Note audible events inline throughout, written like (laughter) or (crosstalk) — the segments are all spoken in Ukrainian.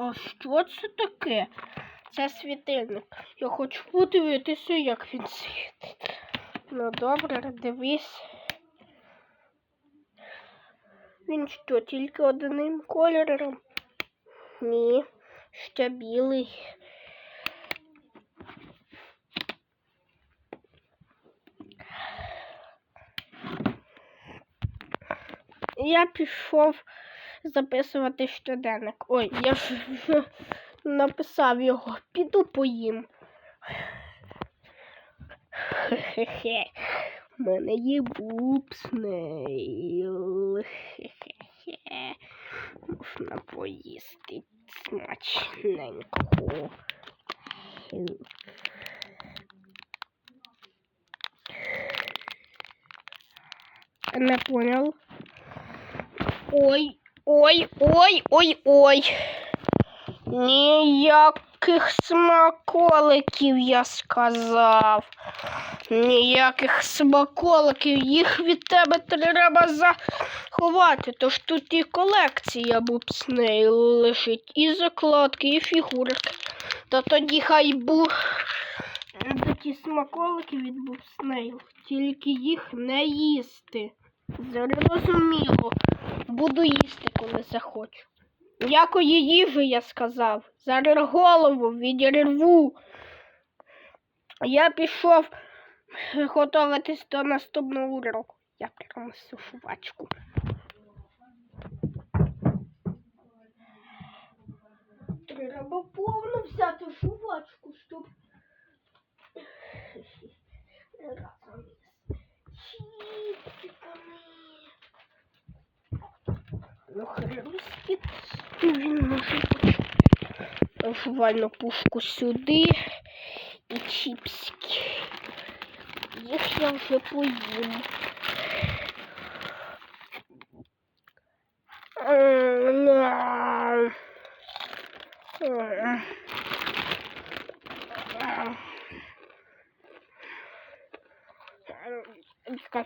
А що це таке? Це світильник. Я хочу подивитися, як він світить. Ну добре, дивись. Він що, тільки одним кольором? Ні, ще білий. Я пішов записувати щоденник. Ой, я ж (laughs) написав його. Піду поїм. Хе-хе-хе. У мене є бупснейл. Хе-хе-хе. Можна поїсти смачненького. Не понял. Ой, ой, ой, ой, ой. Ніяких смаколиків, я сказав. Ніяких смаколиків. Їх від тебе треба заховати. Тож тут і колекція бубснейл лежить, і закладки, і фігурки. Та тоді хай бу такі смаколики від бубснейл. Тільки їх не їсти. Зрозуміло. Буду їсти, коли захочу. Якої їжі я сказав. Зараз голову відірву. Я пішов готуватись до наступного уроку. Я принесу швачку. Треба повно взяти швачку, Ну, хрустик. Він може бути. Пушку сюди і чіпсики. Їх я вже поїм.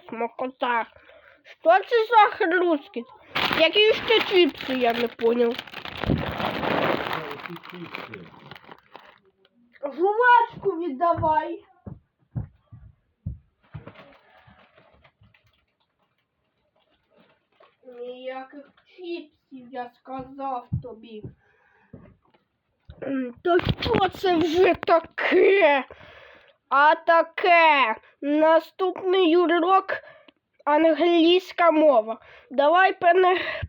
Смакота. Що це за хрустки? Які ще чіпси, я не поняв. Жувачку віддавай. Ніяких чіпсів, я сказав тобі. То що це вже таке? А таке. Наступний урок англійська мова. Давай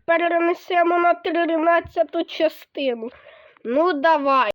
перенесемо на 13 частину. Ну, давай.